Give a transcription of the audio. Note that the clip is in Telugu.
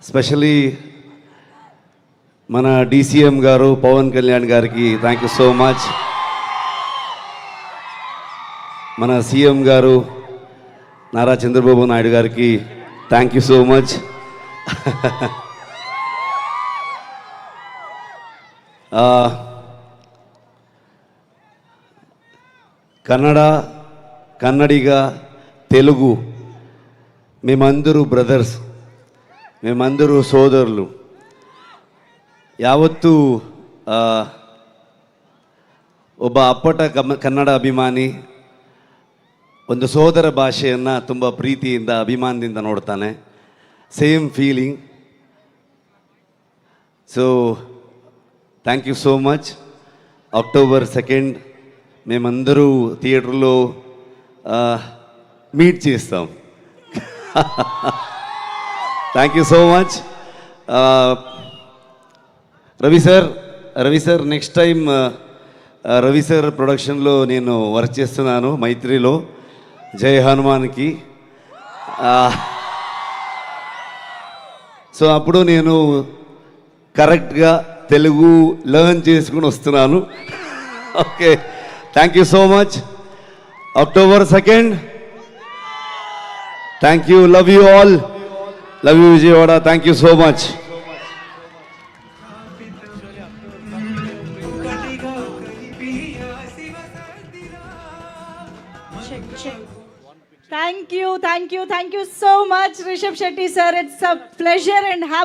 స్పెషలీ మన డిసిఎం గారు పవన్ కళ్యాణ్ గారికి థ్యాంక్ యూ సో మచ్ మన సీఎం గారు నారా చంద్రబాబు నాయుడు గారికి thank you so much Kannada Kannadiga Telugu మేమందరూ బ్రదర్స్ మేమందరూ సోదరులు ಯಾವತ್ತೂ ಆ, ಒಬ್ಬ ಅಪ್ಪಟ ಕಮ ಕನ್ನಡ ಅಭಿಮಾನಿ ಒಂದು ಸೋದರ ಭಾಷೆಯನ್ನು ತುಂಬ ಪ್ರೀತಿಯಿಂದ ಅಭಿಮಾನದಿಂದ ನೋಡ್ತಾನೆ same feeling so thank you so much October second మేమందరూ థియేటర్లో మీట్ చేస్తాం thank you so much Ravi sir Ravi sir next time Ravi sir ప్రొడక్షన్లో నేను వర్క్ చేస్తున్నాను మైత్రిలో జై హనుమాన్కి. సో అప్పుడు నేను కరెక్ట్గా తెలుగు లెర్న్ చేసుకుని వస్తున్నాను. Okay thank you so much October second thank you love you all love you വിജയോട Thank you so much. Thank you, thank you, thank you so much, Rishabh Shetty sir. It's a pleasure and happy.